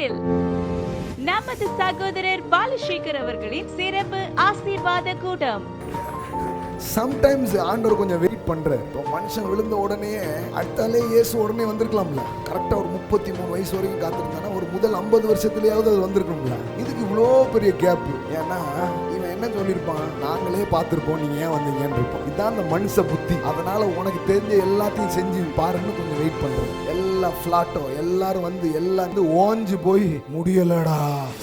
திருச்செந்தூரில் நமது சகோதரர் பாலசேகர் அவர்களின் சிறப்பு ஆசீர்வாத கூட்டம். சம்டைம்ஸ் ஆண்டவர் கொஞ்சம் வெயிட் பண்றாரு. இப்போ மனுஷன் விழுந்த உடனே அடுத்தாலே இயேசு உடனே வந்திருக்கலாம்ல. கரெக்டா ஒரு முப்பத்தி மூணு வயசு வரைக்கும் காத்திருந்தானா? ஒரு முதல் ஐம்பது வருஷத்துலயாவது அது வந்திருக்கணும்ல. இதுக்கு இவ்வளோ பெரிய கேப் ஏன்னா என்ன சொல்லியிருப்பான்? நாங்களே பார்த்துருப்போம். நீங்கள் ஏன் வந்தீங்கன்னு இருப்போம் இதான் அந்த மனுஷ புத்தி. அதனால் உனக்கு தெரிஞ்ச எல்லாத்தையும் செஞ்சு பாருன்னு கொஞ்சம் வெயிட் பண்றது எல்லா ஃப்ளாட்டோ எல்லாரும் வந்து எல்லாம் வந்து ஓஞ்சு போய் முடியலடா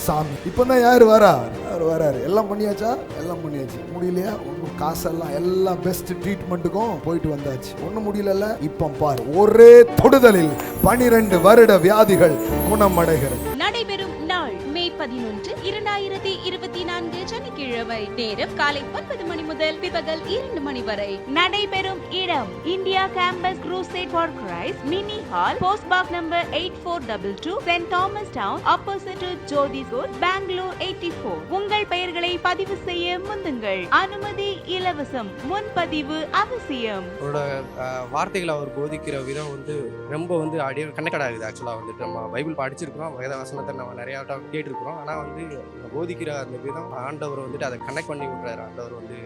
சாமி. இப்போ தான் யார் வரா? யார் வராரு? எல்லாம் பண்ணியாச்சா? எல்லாம் பண்ணியாச்சு. முடியலையா? ஒன்றும் காசெல்லாம் எல்லா பெஸ்ட் ட்ரீட்மெண்ட்டுக்கும் போயிட்டு வந்தாச்சு. ஒன்றும் முடியலல்ல? இப்போ பாரு. ஒரே தொடுதலில் பனிரெண்டு வருட வியாதிகள் குணமடைகிறது. பதினொன்று இரண்டாயிரத்தி இருபத்தி நான்கு சனிக்கிழமை நேரம் காலை ஒன்பது மணி முதல் பிற்பகல் இரண்டு மணி வரை. நடைபெறும் இடம் India campus crusade for Christ mini hall post bag number eight four double two Saint Thomas town opposite to Jyothi Bangalore eighty four உங்கள் பெயர்களை பதிவு செய்ய முந்துங்கள். அனுமதி இலவசம் முன்பதிவு அவசியம். வார்த்தைகளை அவர் போதிக்கிற விதம் வந்து ரொம்ப வந்து அப்படியே கண்ணக்கடா இருக்குது ஆக்சுவலாக வந்துட்டு நம்ம பைபிள் படிச்சிருக்கிறோம் வேத வசனத்தை நம்ம நிறையா டைம் கேட்டிருக்கிறோம் ஆனால் வந்து போதிக்கிற அந்த விதம் ஆண்டவர் வந்துட்டு அதை கனெக்ட் பண்ணி விட்றாரு. ஆண்டவர் வந்து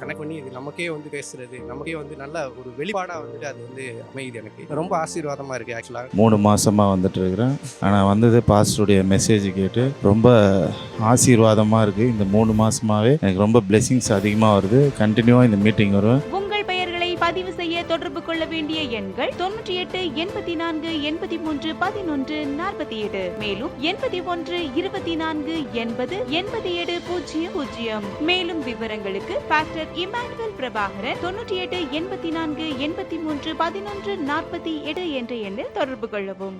கனெக்ட் பண்ணி இது நமக்கே வந்து பேசுறது நமக்கே வந்து நல்ல ஒரு வெளிப்பாடாக வந்துட்டு அது வந்து அமையுது எனக்கு. ரொம்ப ஆசீர்வாதமாக இருக்குது ஆக்சுவலாக மூணு மாதமாக வந்துட்டு இருக்கிறேன். ஆனால் வந்தது பாஸ்டருடைய மெசேஜ் கேட்டு ரொம்ப ஆசீர்வாதமாக இருக்குது இந்த மூணு மாதமாகவே எனக்கு ரொம்ப blessings அதிகமாக வருது. கண்டினியூவாக இந்த மீட்டிங் வருவேன். பதிவு செய்ய தொடர்பு கொள்ள வேண்டிய எண்கள் தொண்ணூற்றி எட்டு எண்பத்தி நான்கு எண்பத்தி மூன்று பதினொன்று நாற்பத்தி ஏழு மேலும் எண்பத்தி ஒன்று இருபத்தி நான்கு எண்பது எண்பத்தி ஏழு பூஜ்ஜியம் பூஜ்ஜியம். மேலும் விவரங்களுக்கு பாஸ்டர் இமானுவல் பிரபாகரன் தொண்ணூற்றி எட்டு எண்பத்தி நான்கு எண்பத்தி மூன்று பதினொன்று நாற்பத்தி எட்டு என்ற எண்ணில் தொடர்பு கொள்ளவும்.